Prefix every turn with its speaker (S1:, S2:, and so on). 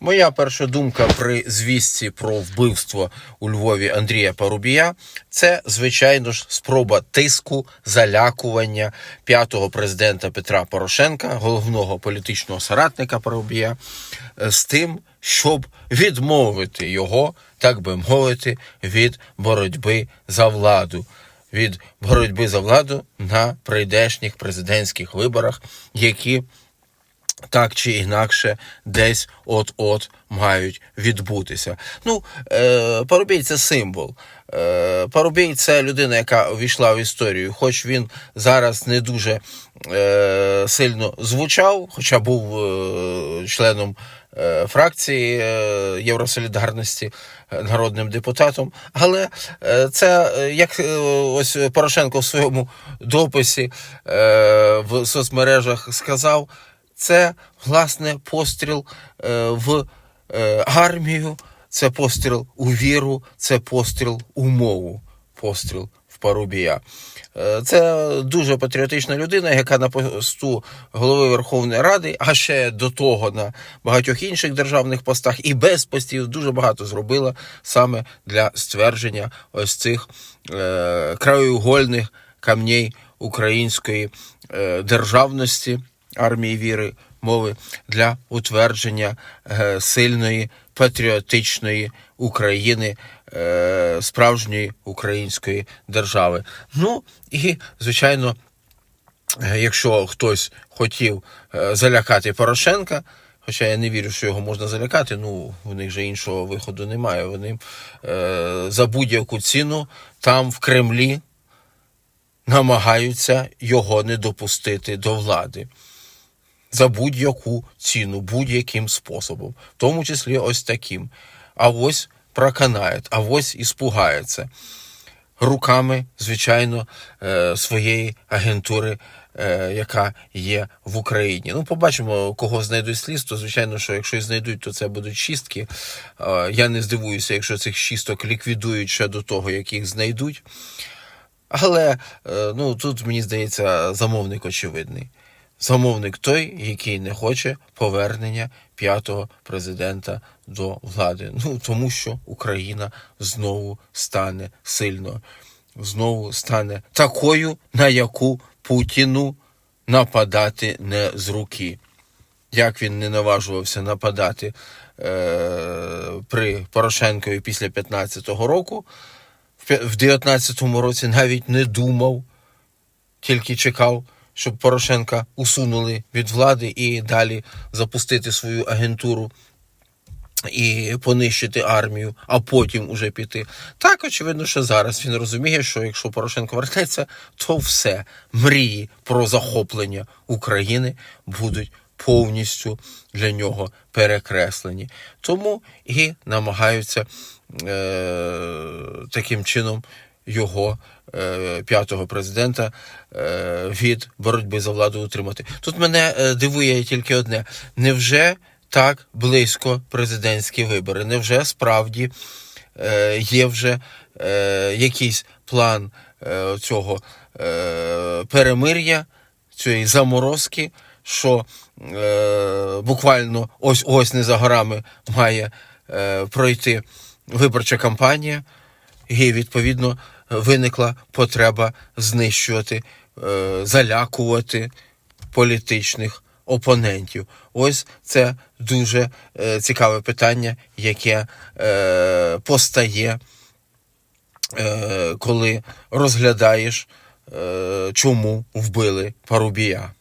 S1: Моя перша думка при звістці про вбивство у Львові Андрія Парубія це, звичайно ж, спроба тиску, залякування п'ятого президента Петра Порошенка, головного політичного соратника Парубія, е, з тим, щоб відмовити його, так би мовити, від боротьби за владу. Від боротьби за владу на прийдешніх президентських виборах, які так чи інакше десь от-от мають відбутися. Ну, е, Парубій це символ. Е, Парубій це людина, яка увійшла в історію, хоч він зараз не дуже е, сильно звучав, хоча був е, членом е, фракції е, Євросолідарності, народним депутатом. Але е, це як ось Порошенко в своєму дописі в соцмережах сказав це власне постріл е, в е, армію, це постріл у віру, це постріл у мову, постріл в Парубія. Е, Це дуже патріотична людина, яка на посту голови Верховної Ради, а ще до того на багатьох інших державних постах і без постів дуже багато зробила саме для ствердження ось цих краєугольних камней української державності армії віри, мови для утвердження е, сильної патріотичної України, е, справжньої української держави. Ну і звичайно. Е, Якщо хтось хотів залякати Порошенка, хоча я не вірю, що його можна залякати, ну у них же іншого виходу немає. Вони е, за будь-яку ціну там в Кремлі намагаються його не допустити до влади. За будь-яку ціну, будь-яким способом, в тому числі ось таким. А ось проканає, а ось іспугається руками, звичайно, е, своєї агентури, е, яка є в Україні. Ну, побачимо, кого знайдуть слідство. Звичайно, що якщо і знайдуть, то це будуть шістки. Е, Я не здивуюся, якщо цих шісток ліквідують ще до того, як їх знайдуть. Але ну, тут, мені здається, замовник очевидний. Замовник той, який не хоче повернення п'ятого президента до влади. Ну тому що Україна знову стане сильною, знову стане такою, на яку Путіну нападати не з руки. Як він не наважувався нападати е, при Порошенкові після 15-го року, в 19-му році навіть не думав, тільки чекав, щоб Порошенка усунули від влади і далі запустити свою агентуру і понищити армію, а потім уже піти. Так, очевидно, що зараз він розуміє, що якщо Порошенко вернеться, то все мрії про захоплення України будуть повністю для нього перекреслені. Тому і намагаються е, таким чином його п'ятого президента е, від боротьби за владу утримати. Тут мене е, дивує тільки одне: невже так близько президентські вибори? Невже справді е, є вже е, якийсь план е, цього е, перемир'я, цієї заморозки? Що е, буквально ось ось не за горами має е, пройти виборча кампанія, і відповідно виникла потреба знищувати, е, залякувати політичних опонентів. Ось це дуже е, цікаве питання, яке е, постає, коли розглядаєш, чому вбили Парубія.